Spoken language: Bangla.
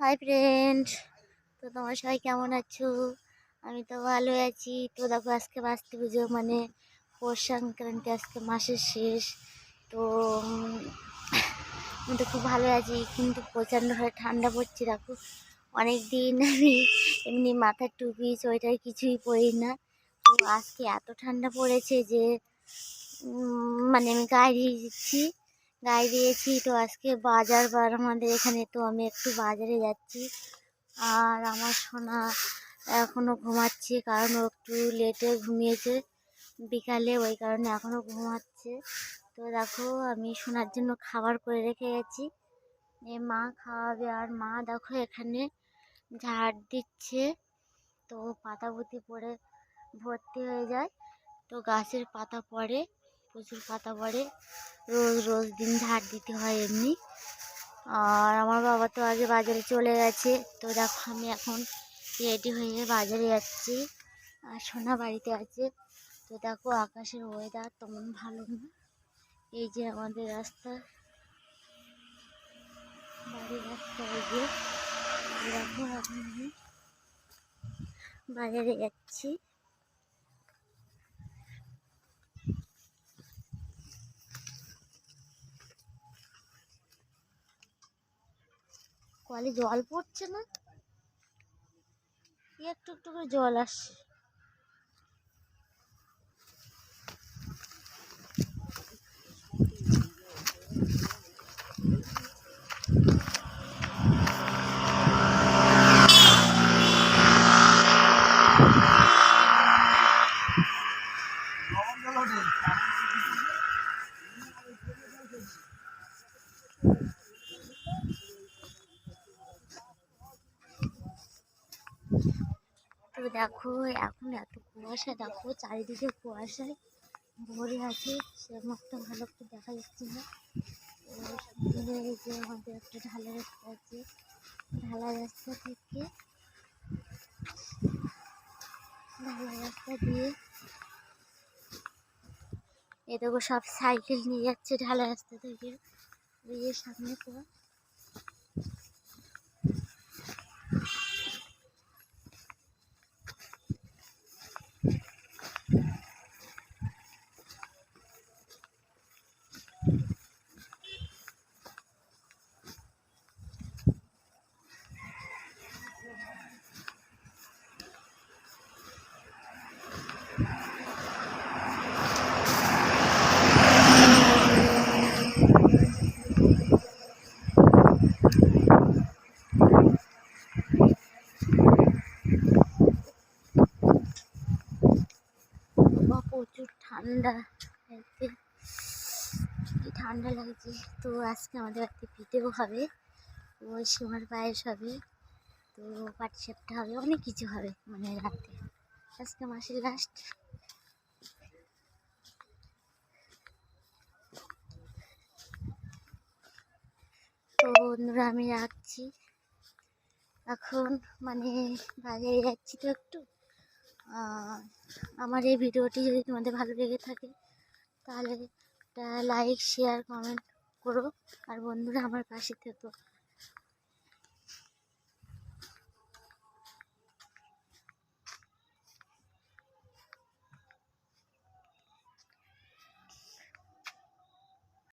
হাই ফ্রেন্ড তো তোমার সবাই কেমন আছো? আমি তো ভালো আছি। তো দেখো, আজকে বাঁচতে পুজো মানে পৌষ সংক্রান্তি আজকে মাসের শেষ। তো আমি তো খুব ভালো আছি, কিন্তু প্রচণ্ড হারে ঠান্ডা পড়ছে, দেখো। অনেক দিন আমি এমনি মাথার টুপি, সোয়েটার কিছুই পরি না। তো আজকে এত ঠান্ডা পড়েছে যে মানে আমি গায়ে দিচ্ছি। গায়ে দিয়েছি। তো আজকে বাজার বার আমাদের এখানে, তো আমি একটু বাজারে যাচ্ছি। আর আমার সোনা এখনও ঘুমাচ্ছে, কারণ ও একটু লেটে ঘুমিয়েছে। বিকালে ওই কারণে এখনও ঘুমাচ্ছে। তো দেখো, আমি সোনার জন্য খাবার করে রেখে গেছি। এ মা খাওয়াবে, আর মা দেখো এখানে ঝাড় দিচ্ছে। তো পাতা পুঁতি পড়ে ভর্তি হয়ে যায়। তো গাছের পাতা পড়ে। প্রচুর পাতা পড়ে। রোজ রোজ দিন ঝাড় দিতে হয় এমনি। আর আমার বাবা তো আগে বাজারে চলে গেছে। তো দেখো, আমি এখন রেডি হয়ে বাজারে যাচ্ছি। আর সোনা বাড়িতে আছে। তো দেখো, আকাশের ওয়েদার তেমন ভালো না। এই যে আমাদের রাস্তা। বাড়ির রাস্তা এই যে। দেখো, এখন আমি বাজারে যাচ্ছি। কলে জল পড়ছে না। একটু একটু করে জল আসছে তো দেখো, এখন এত কুয়াশা, দেখো চারিদিকে কুয়াশায় ভরে আছে সেরকম একটা ভালো করে দেখা যাচ্ছে না। এই যে আমাদের একটা ঢালা রাস্তা আছে ঢালা রাস্তা থেকে ঢালা রাস্তা দিয়ে এ দেখো সব সাইকেল নিয়ে যাচ্ছে ঢালা রাস্তা থেকে। ওই সামনে কুয়া প্রচুর ঠান্ডা লাগছে। কি ঠান্ডা লাগছে? তো আজকে আমাদের বাড়িতে পিঠেও হবে। তো সিমার পায়েস হবে। তো পাটি সাপটা হবে, অনেক কিছু হবে মানে রাতে। আজকে মাসের লাস্ট তো বন্ধুরা, আমি রাখছি। এখন মানে বাজারে যাচ্ছি তো একটু। আমার এই ভিডিওটি যদি তোমাদের ভালো লেগে থাকে, তাহলে লাইক শেয়ার কমেন্ট করো। আর বন্ধুরা, আমার পাশে থেকো।